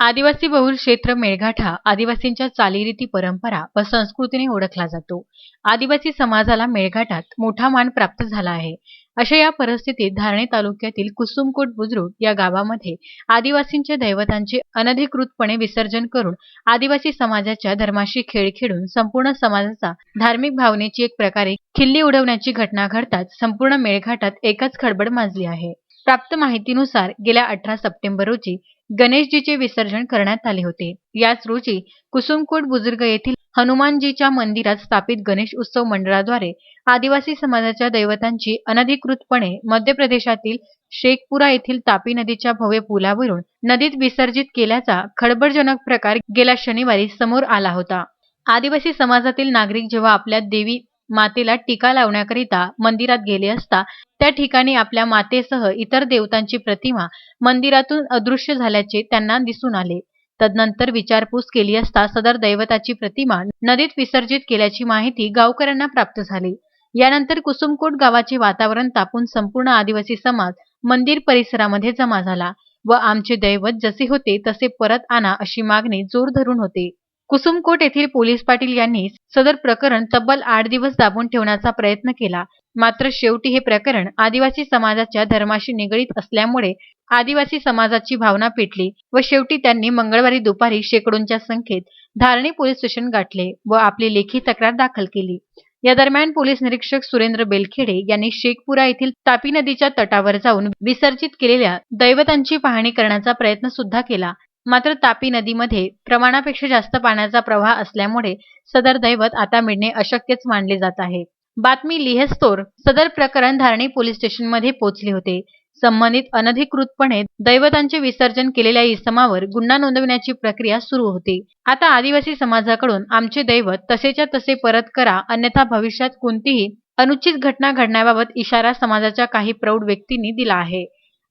आदिवासी बहुल क्षेत्र मेळघाट हा आदिवासींच्या चालीरीती परंपरा व संस्कृतीने ओळखला जातो. आदिवासी समाजाला मेळघाटात मोठा मान प्राप्त झाला आहे. अशा या परिस्थितीत धारणे तालुक्यातील कुसुमकोट बुद्रुक या गावामध्ये आदिवासींच्या दैवतांचे अनधिकृतपणे विसर्जन करून आदिवासी समाजाच्या धर्माशी खेळ खेळून संपूर्ण समाजाचा धार्मिक भावनेची एक प्रकारे खिल्ली उडवण्याची घटना घडताच संपूर्ण मेळघाटात एकच खळबळ माजली आहे. प्राप्त माहितीनुसार गेल्या अठरा सप्टेंबर रोजी गणेशजीचे विसर्जन करण्यात आले होते. याच रोजी कुसुमकोट बुजुर्ग येथील हनुमानजीच्या मंदिरात स्थापित गणेश उत्सव मंडळाद्वारे आदिवासी समाजाच्या दैवतांची अनधिकृतपणे मध्य प्रदेशातील शेखपुरा येथील तापी नदीच्या भव्य पुलावरून नदीत विसर्जित केल्याचा खळबळजनक प्रकार गेल्या शनिवारी समोर आला होता. आदिवासी समाजातील नागरिक जेव्हा आपल्या देवी मातेला टीका लावण्याकरिता मंदिरात गेले असता त्या ठिकाणी आपल्या मातेसह इतर देवतांची प्रतिमा मंदिरातून अदृश्य झाल्याचे त्यांना दिसून आले. तदनंतर विचारपूस केली असता सदर दैवताची प्रतिमा नदीत विसर्जित केल्याची माहिती गावकऱ्यांना प्राप्त झाली. यानंतर कुसुमकोट गावाचे वातावरण तापून संपूर्ण आदिवासी समाज मंदिर परिसरामध्ये जमा झाला व आमचे दैवत जसे होते तसे परत आणा अशी मागणी जोर धरून होते. कुसुमकोट येथील पोलीस पाटील यांनी सदर प्रकरण तब्बल आठ दिवस दाबून ठेवण्याचा प्रयत्न केला. मात्र शेवटी हे प्रकरण आदिवासी समाजाच्या धर्माशी निगडीत असल्यामुळे आदिवासी समाजाची भावना पेटली व शेवटी त्यांनी मंगळवारी दुपारी शेकडोंच्या संख्येत धारणी पोलीस स्टेशन गाठले व आपली लेखी तक्रार दाखल केली. या दरम्यान पोलीस निरीक्षक सुरेंद्र बेलखेडे यांनी शेखपुरा येथील तापी नदीच्या तटावर जाऊन विसर्जित केलेल्या दैवतांची पाहणी करण्याचा प्रयत्न सुद्धा केला. मात्र तापी नदीमध्ये प्रमाणापेक्षा जास्त पाण्याचा प्रवाह असल्यामुळे सदर दैवत आता मिळणे अशक्यच मानले जात आहे. बातमी लिहेस्तोर सदर प्रकरण धारणी पोलीस स्टेशनमध्ये पोहोचले होते. संबंधित अनधिकृतपणे दैवतांचे विसर्जन केलेल्या इसमावर गुन्हा नोंदवण्याची प्रक्रिया सुरू होती. आता आदिवासी समाजाकडून आमचे दैवत तसेच्या तसे परत करा अन्यथा भविष्यात कोणतीही अनुचित घटना घडण्याबाबत इशारा समाजाच्या काही प्रौढ व्यक्तींनी दिला आहे.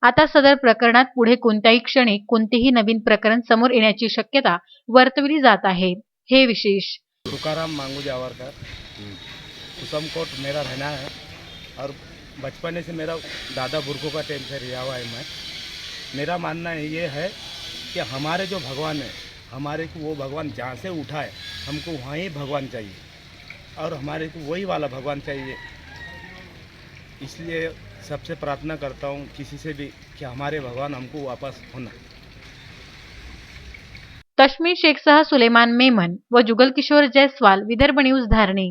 आता सदर प्रकरणात पुढे कोणत्याही क्षणी कोणतेही नवीन प्रकरण समोर येण्याची शक्यता वर्तवली जात आहे. हे विशेष. तुकाराम मांगू जावरकर. कुसमकोट मेरा रहना है. और बचपने से मेरा दादा बुरखों का टेम से रिया हुआ है मैं. मेरा मानना ये है कि हमारे जो भगवान है हमारे को वो भगवान जहाँ से उठा है हमको वहाँ ही भगवान चाहिए. और हमारे को वही वाला भगवान चाहिए. इसलिए सबसे प्रार्थना करता हूँ किसी से भी कि हमारे भगवान हमको वापस होना। कश्मीर शेखसह सुलेमान मेमन व जुगल किशोर जयसवाल विदर्भ न्यूज़ धारणी।